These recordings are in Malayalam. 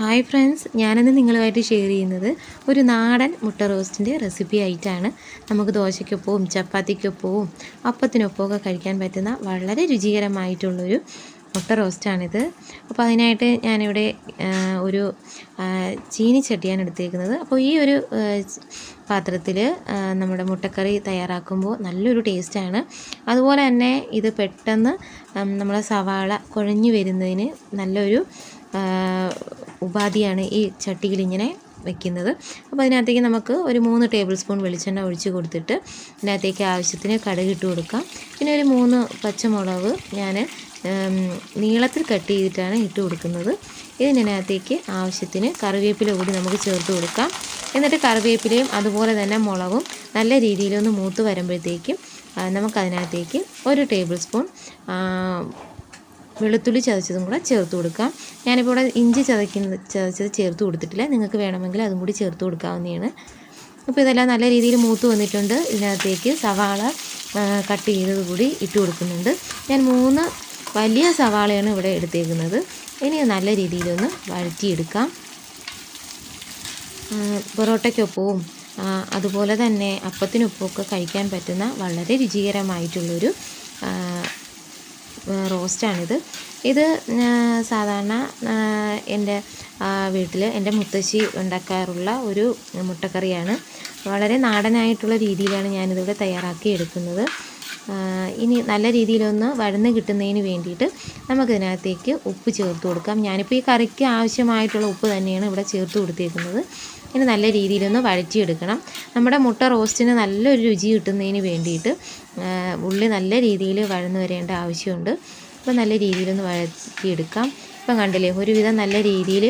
ഹായ് ഫ്രണ്ട്സ് ഞാനിന്ന് നിങ്ങളുമായിട്ട് ഷെയർ ചെയ്യുന്നത് ഒരു നാടൻ മുട്ട റോസ്റ്റിന്റെ റെസിപ്പി ആയിട്ടാണ്. നമുക്ക് ദോശയ്ക്കൊപ്പവും ചപ്പാത്തിക്കൊപ്പവും അപ്പത്തിനൊപ്പമൊക്കെ കഴിക്കാൻ പറ്റുന്ന വളരെ രുചികരമായിട്ടുള്ളൊരു മുട്ട റോസ്റ്റാണിത്. അപ്പോൾ അതിനായിട്ട് ഞാനിവിടെ ഒരു ചീനിച്ചട്ടിയാണ് എടുത്തേക്കുന്നത്. അപ്പോൾ ഈ ഒരു പാത്രത്തിൽ നമ്മുടെ മുട്ടക്കറി തയ്യാറാക്കുമ്പോൾ നല്ലൊരു ടേസ്റ്റാണ്. അതുപോലെ തന്നെ ഇത് പെട്ടെന്ന് നമ്മളെ സവാള കുഴഞ്ഞു വരുന്നതിന് നല്ലൊരു ഉപാധിയാണ് ഈ ചട്ടിയിൽ ഇങ്ങനെ വെക്കുന്നത്. അപ്പോൾ അതിനകത്തേക്ക് നമുക്ക് ഒരു മൂന്ന് ടേബിൾ സ്പൂൺ വെളിച്ചെണ്ണ ഒഴിച്ച് കൊടുത്തിട്ട് അതിനകത്തേക്ക് ആവശ്യത്തിന് കടുക് കൊടുക്കാം. പിന്നെ ഒരു മൂന്ന് പച്ചമുളക് ഞാൻ നീളത്തിൽ കട്ട് ചെയ്തിട്ടാണ് ഇട്ട് കൊടുക്കുന്നത്. ഇതിനകത്തേക്ക് ആവശ്യത്തിന് കറിവേപ്പില കൂടി നമുക്ക് ചേർത്ത് കൊടുക്കാം. എന്നിട്ട് കറിവേപ്പിലയും അതുപോലെ തന്നെ മുളകും നല്ല രീതിയിലൊന്ന് മൂത്ത് വരുമ്പോഴത്തേക്കും നമുക്കതിനകത്തേക്ക് ഒരു ടേബിൾ സ്പൂൺ വെളുത്തുള്ളി ചതച്ചതും കൂടെ ചേർത്ത് കൊടുക്കാം. ഞാനിപ്പോൾ ഇവിടെ ഇഞ്ചി ചതയ്ക്കുന്നത് ചതച്ചത് ചേർത്ത് കൊടുത്തിട്ടില്ല. നിങ്ങൾക്ക് വേണമെങ്കിൽ അതും കൂടി ചേർത്ത് കൊടുക്കാവുന്നതാണ്. അപ്പോൾ ഇതെല്ലാം നല്ല രീതിയിൽ മൂത്ത് വന്നിട്ടുണ്ട്. ഇതിനകത്തേക്ക് സവാള കട്ട് ചെയ്തത് കൂടി ഇട്ട് കൊടുക്കുന്നുണ്ട്. ഞാൻ മൂന്ന് വലിയ സവാളയാണ് ഇവിടെ എടുത്തേക്കുന്നത്. ഇനി നല്ല രീതിയിലൊന്ന് വഴറ്റിയെടുക്കാം. പൊറോട്ടയ്ക്കൊപ്പവും അതുപോലെ തന്നെ അപ്പത്തിനൊപ്പമൊക്കെ കഴിക്കാൻ പറ്റുന്ന വളരെ രുചികരമായിട്ടുള്ളൊരു റോസ്റ്റാണിത്. ഇത് സാധാരണ എന്റെ വീട്ടിൽ എന്റെ മുത്തശ്ശി ഉണ്ടാക്കാറുള്ള ഒരു മുട്ടക്കറിയാണ്. വളരെ നാടനായിട്ടുള്ള രീതിയിലാണ് ഞാനിതിവിടെ തയ്യാറാക്കി എടുക്കുന്നത് ഇനി നല്ല രീതിയിലൊന്ന് വഴന്ന് കിട്ടുന്നതിന് വേണ്ടിയിട്ട് നമുക്കിതിനകത്തേക്ക് ഉപ്പ് ചേർത്ത് കൊടുക്കാം. ഞാനിപ്പോൾ ഈ കറിക്ക് ആവശ്യമായിട്ടുള്ള ഉപ്പ് തന്നെയാണ് ഇവിടെ ചേർത്ത് കൊടുത്തേക്കുന്നത്. ഇനി നല്ല രീതിയിലൊന്ന് വഴറ്റിയെടുക്കണം. നമ്മുടെ മുട്ട റോസ്റ്റിന് നല്ലൊരു രുചി കിട്ടുന്നതിന് വേണ്ടിയിട്ട് ഉള്ളി നല്ല രീതിയിൽ വഴന്ന് വരേണ്ട ആവശ്യമുണ്ട്. അപ്പോൾ നല്ല രീതിയിലൊന്ന് വഴറ്റിയെടുക്കാം. ഇപ്പം കണ്ടില്ലേ ഒരുവിധം നല്ല രീതിയിൽ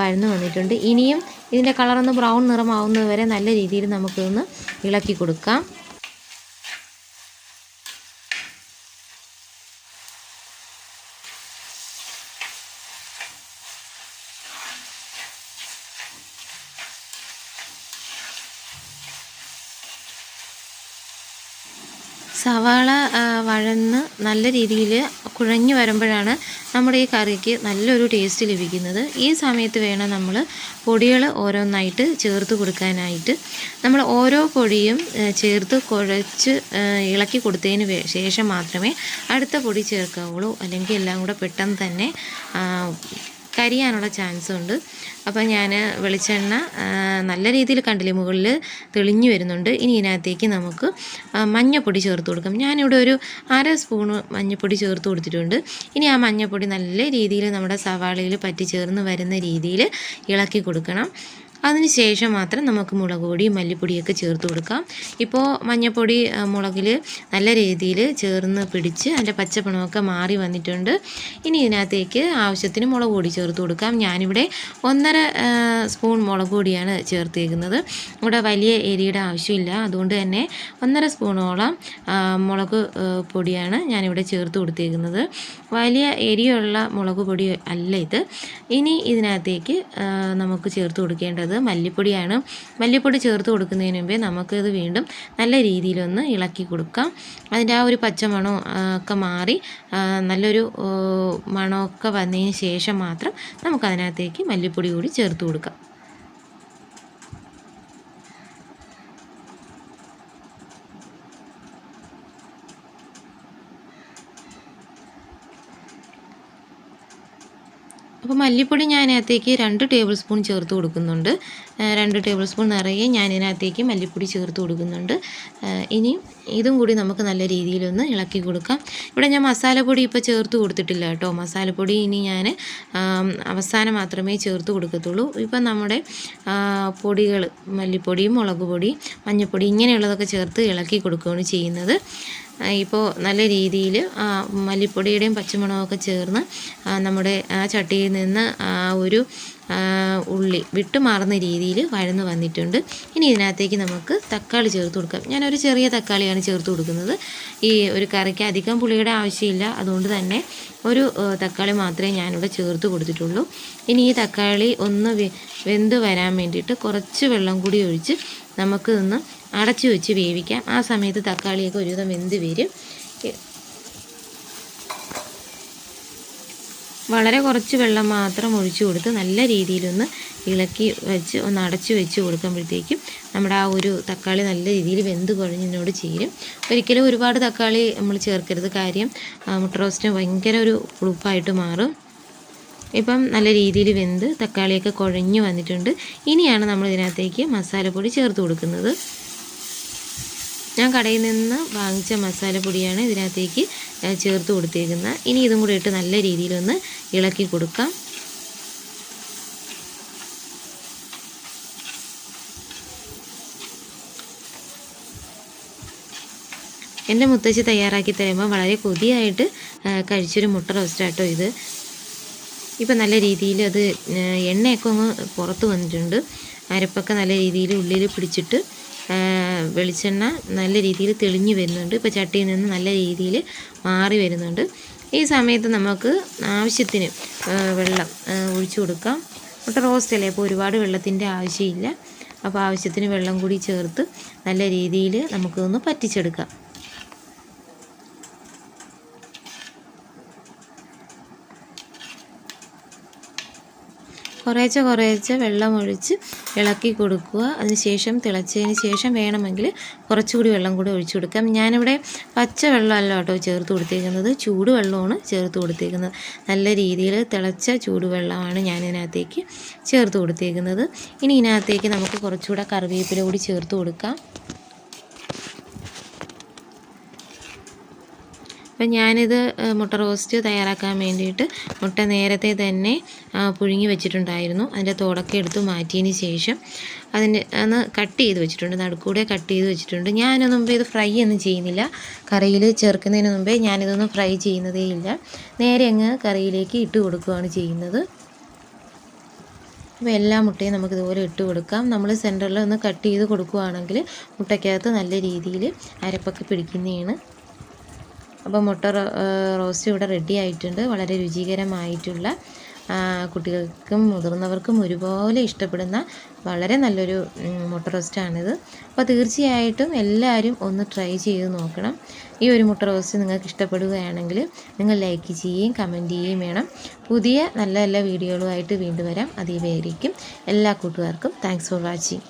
വഴന്ന് വന്നിട്ടുണ്ട്. ഇനിയും ഇതിന്റെ കളറൊന്ന് ബ്രൗൺ നിറമാവുന്നത് വരെ നല്ല രീതിയിൽ നമുക്കൊന്ന് ഇളക്കി കൊടുക്കാം. സവാള വഴന്ന് നല്ല രീതിയിൽ കുഴഞ്ഞു വരുമ്പോഴാണ് നമ്മുടെ ഈ കറിക്ക് നല്ലൊരു ടേസ്റ്റ് ലഭിക്കുന്നത്. ഈ സമയത്ത് വേണം നമ്മൾ പൊടികൾ ഓരോന്നായിട്ട് ചേർത്ത് കൊടുക്കാനായിട്ട്. നമ്മൾ ഓരോ പൊടിയും ചേർത്ത് കുഴച്ച് ഇളക്കി കൊടുത്തതിന് ശേഷം മാത്രമേ അടുത്ത പൊടി ചേർക്കാവുള്ളൂ. അല്ലെങ്കിൽ എല്ലാം കൂടെ പെട്ടെന്ന് തന്നെ കരിയാനുള്ള ചാൻസ് ഉണ്ട്. അപ്പോൾ ഞാൻ വെളിച്ചെണ്ണ നല്ല രീതിയിൽ കണ്ടില്ലേ മുകളിൽ തെളിഞ്ഞു വരുന്നുണ്ട്. ഇനി ഇതിനകത്തേക്ക് നമുക്ക് മഞ്ഞപ്പൊടി ചേർത്ത് കൊടുക്കാം. ഞാനിവിടെ ഒരു അര സ്പൂണ് മഞ്ഞപ്പൊടി ചേർത്ത് കൊടുത്തിട്ടുണ്ട്. ഇനി ആ മഞ്ഞപ്പൊടി നല്ല രീതിയിൽ നമ്മുടെ സവാളയിൽ പറ്റി ചേർന്ന് വരുന്ന രീതിയിൽ ഇളക്കി കൊടുക്കണം. അതിന് ശേഷം മാത്രം നമുക്ക് മുളക് പൊടിയും മല്ലിപ്പൊടിയൊക്കെ ചേർത്ത് കൊടുക്കാം. ഇപ്പോൾ മഞ്ഞൾപ്പൊടി മുളകിൽ നല്ല രീതിയിൽ ചേർന്ന് പിടിച്ച് അതിന്റെ പച്ചപ്പണമൊക്കെ മാറി വന്നിട്ടുണ്ട്. ഇനി ഇതിനകത്തേക്ക് ആവശ്യത്തിന് മുളക് പൊടി ചേർത്ത് കൊടുക്കാം. ഞാനിവിടെ ഒന്നര സ്പൂൺ മുളക് പൊടിയാണ് ചേർത്തേക്കുന്നത്. ഇവിടെ വലിയ എരിയുടെ ആവശ്യമില്ല. അതുകൊണ്ട് തന്നെ ഒന്നര സ്പൂണോളം മുളക് പൊടിയാണ് ഞാനിവിടെ ചേർത്ത് കൊടുത്തേക്കുന്നത്. വലിയ എരിയുള്ള മുളക് പൊടി അല്ല ഇത്. ഇനി ഇതിനകത്തേക്ക് നമുക്ക് ചേർത്ത് കൊടുക്കേണ്ടത് മല്ലിപ്പൊടിയാണ്. മല്ലിപ്പൊടി ചേർത്ത് കൊടുക്കുന്നതിന് മുമ്പേ നമുക്കിത് വീണ്ടും നല്ല രീതിയിലൊന്ന് ഇളക്കി കൊടുക്കാം. അതിന്റെ ആ ഒരു പച്ചമണോ മണോ ഒക്കെ മാറി നല്ലൊരു മണമൊക്കെ വന്നതിന് ശേഷം മാത്രം നമുക്കതിനകത്തേക്ക് മല്ലിപ്പൊടി കൂടി ചേർത്ത് കൊടുക്കാം. അപ്പോൾ മല്ലിപ്പൊടി ഞാൻ രണ്ട് ടേബിൾ സ്പൂൺ ചേർത്ത് കൊടുക്കുന്നുണ്ട്. രണ്ട് ടേബിൾ സ്പൂൺ നിറയെ ഞാൻ ഇതിനകത്തേക്ക് മല്ലിപ്പൊടി ചേർത്ത് കൊടുക്കുന്നുണ്ട്. ഇനി ഇതും കൂടി നമുക്ക് നല്ല രീതിയിലൊന്ന് ഇളക്കി കൊടുക്കാം. ഇവിടെ ഞാൻ മസാലപ്പൊടി ഇപ്പോൾ ചേർത്ത് കൊടുത്തിട്ടില്ല കേട്ടോ. മസാലപ്പൊടി ഇനി ഞാൻ അവസാനം മാത്രമേ ചേർത്ത് കൊടുക്കത്തുള്ളൂ. ഇപ്പം നമ്മുടെ പൊടികൾ മല്ലിപ്പൊടി മുളക് പൊടി മഞ്ഞൾപ്പൊടി ഇങ്ങനെയുള്ളതൊക്കെ ചേർത്ത് ഇളക്കി കൊടുക്കുകയാണ് ചെയ്യുന്നത്. ഇപ്പോൾ നല്ല രീതിയിൽ മല്ലിപ്പൊടിയുടെയും പച്ചമുളകൊക്കെ ചേർന്ന് നമ്മുടെ ആ ചട്ടിയിൽ നിന്ന് ആ ഒരു ഉള്ളി വിട്ടുമാറുന്ന രീതിയിൽ വഴന്ന് വന്നിട്ടുണ്ട്. ഇനി ഇതിനകത്തേക്ക് നമുക്ക് തക്കാളി ചേർത്ത് കൊടുക്കാം. ഞാനൊരു ചെറിയ തക്കാളിയാണ് ചേർത്ത് കൊടുക്കുന്നത്. ഈ ഒരു കറിക്ക് അധികം പുളിയുടെ ആവശ്യമില്ല. അതുകൊണ്ട് തന്നെ ഒരു തക്കാളി മാത്രമേ ഞാനിവിടെ ചേർത്ത് കൊടുത്തിട്ടുള്ളൂ. ഇനി ഈ തക്കാളി ഒന്ന് വെന്ത് വരാൻ വേണ്ടിയിട്ട് കുറച്ച് വെള്ളം കൂടി ഒഴിച്ച് നമുക്ക് ഒന്ന് അടച്ചു വെച്ച് വേവിക്കാം. ആ സമയത്ത് തക്കാളിയൊക്കെ ഒരുവിധം വെന്ത് വരും. വളരെ കുറച്ച് വെള്ളം മാത്രം ഒഴിച്ചു കൊടുത്ത് നല്ല രീതിയിലൊന്ന് ഇളക്കി വെച്ച് ഒന്ന് അടച്ചു വെച്ച് കൊടുക്കുമ്പോഴത്തേക്കും നമ്മുടെ ആ ഒരു തക്കാളി നല്ല രീതിയിൽ വെന്ത് കുഴഞ്ഞതിനോട് ചേരും. ഒരിക്കലും ഒരുപാട് തക്കാളി നമ്മൾ ചേർക്കരുത്. കാര്യം മുട്ട റോസ്റ്റിന് ഭയങ്കര ഒരു ഉളുപ്പായിട്ട് മാറും. ഇപ്പം നല്ല രീതിയിൽ വെന്ത് തക്കാളിയൊക്കെ കുഴഞ്ഞു വന്നിട്ടുണ്ട്. ഇനിയാണ് നമ്മൾ ഇതിനകത്തേക്ക് മസാലപ്പൊടി ചേർത്ത് കൊടുക്കുന്നത്. ഞാൻ കടയിൽ നിന്ന് വാങ്ങിച്ച മസാലപ്പൊടിയാണ് ഇതിനകത്തേക്ക് ചേർത്ത് കൊടുത്തേക്കുന്നത് ഇനി ഇതും കൂടി ഇട്ട് നല്ല രീതിയിലൊന്ന് ഇളക്കി കൊടുക്കാം. എന്റെ മുത്തശ്ശി തയ്യാറാക്കി തരുമ്പോൾ വളരെ കൊതിയായിട്ട് കഴിച്ചൊരു മുട്ട റോസ്റ്റാട്ടോ ഇത്. ഇപ്പം നല്ല രീതിയിൽ അത് എണ്ണയൊക്കെ ഒന്ന് പുറത്ത് വന്നിട്ടുണ്ട്. അരപ്പൊക്കെ നല്ല രീതിയിൽ ഉള്ളിൽ പിടിച്ചിട്ട് വെളിച്ചെണ്ണ നല്ല രീതിയിൽ തെളിഞ്ഞു വരുന്നുണ്ട്. ഇപ്പോൾ ചട്ടിയിൽ നിന്ന് നല്ല രീതിയിൽ മാറി വരുന്നുണ്ട്. ഈ സമയത്ത് നമുക്ക് ആവശ്യത്തിന് വെള്ളം ഒഴിച്ചു കൊടുക്കാം. മുട്ട റോസ്റ്റ് അല്ലേ? അപ്പോൾ ഒരുപാട് വെള്ളത്തിന്റെ ആവശ്യമില്ല. അപ്പോൾ ആവശ്യത്തിന് വെള്ളം കൂടി ചേർത്ത് നല്ല രീതിയിൽ നമുക്കൊന്ന് പറ്റിച്ചെടുക്കാം. കുറേശ്ശെ കുറേശ്ശെ വെള്ളം ഒഴിച്ച് ഇളക്കി കൊടുക്കുക. അതിനുശേഷം തിളച്ചതിന് ശേഷം വേണമെങ്കിൽ കുറച്ചുകൂടി വെള്ളം കൂടി ഒഴിച്ചു കൊടുക്കാം. ഞാനിവിടെ പച്ച വെള്ളമല്ല കേട്ടോ ചേർത്ത് കൊടുത്തേക്കുന്നത്. ചൂടുവെള്ളമാണ് ചേർത്ത് കൊടുത്തേക്കുന്നത്. നല്ല രീതിയിൽ തിളച്ച ചൂടുവെള്ളമാണ് ഞാൻ ഇതിനകത്തേക്ക് ചേർത്ത് കൊടുത്തേക്കുന്നത്. ഇനി ഇതിനകത്തേക്ക് നമുക്ക് കുറച്ചുകൂടെ കറിവേപ്പില കൂടി ചേർത്ത് കൊടുക്കാം. അപ്പം ഞാനിത് മുട്ട റോസ്റ്റ് തയ്യാറാക്കാൻ വേണ്ടിയിട്ട് മുട്ട നേരത്തെ തന്നെ പുഴുങ്ങി വെച്ചിട്ടുണ്ടായിരുന്നു. അതിന്റെ തോടൊക്കെ എടുത്ത് മാറ്റിയതിന് ശേഷം അതിന്റെ ഒന്ന് കട്ട് ചെയ്ത് വെച്ചിട്ടുണ്ട്. നടുക്കൂടെ കട്ട് ചെയ്ത് വെച്ചിട്ടുണ്ട്. ഞാനതിന് മുമ്പേ ഇത് ഫ്രൈ ഒന്നും ചെയ്യുന്നില്ല. കറിയിൽ ചേർക്കുന്നതിന് മുമ്പേ ഞാനിതൊന്നും ഫ്രൈ ചെയ്യുന്നതേ ഇല്ല. നേരെ അങ്ങ് കറിയിലേക്ക് ഇട്ട് കൊടുക്കുകയാണ് ചെയ്യുന്നത്. അപ്പോൾ എല്ലാ മുട്ടയും നമുക്ക് ഇതുപോലെ ഇട്ട് കൊടുക്കാം. നമ്മൾ സെന്ററിൽ ഒന്ന് കട്ട് ചെയ്ത് കൊടുക്കുകയാണെങ്കിൽ മുട്ടയ്ക്കകത്ത് നല്ല രീതിയിൽ അരപ്പൊക്കെ പിടിക്കുന്നതാണ്. അപ്പോൾ മുട്ട റോസ്റ്റ് ഇവിടെ റെഡി ആയിട്ടുണ്ട്. വളരെ രുചികരമായിട്ടുള്ള കുട്ടികൾക്കും മുതിർന്നവർക്കും ഒരുപോലെ ഇഷ്ടപ്പെടുന്ന വളരെ നല്ലൊരു മുട്ട റോസ്റ്റാണിത് അപ്പോൾ തീർച്ചയായിട്ടും എല്ലാവരും ഒന്ന് ട്രൈ ചെയ്ത് നോക്കണം. ഈ ഒരു മുട്ട റോസ്റ്റ് നിങ്ങൾക്ക് ഇഷ്ടപ്പെടുകയാണെങ്കിൽ നിങ്ങൾ ലൈക്ക് ചെയ്യുകയും കമന്റ് ചെയ്യുകയും വേണം. പുതിയ നല്ല നല്ല വീഡിയോകളുമായിട്ട് വീണ്ടും വരാം. അതേവരെയും എല്ലാ കൂട്ടുകാർക്കും താങ്ക്സ് ഫോർ വാച്ചിങ്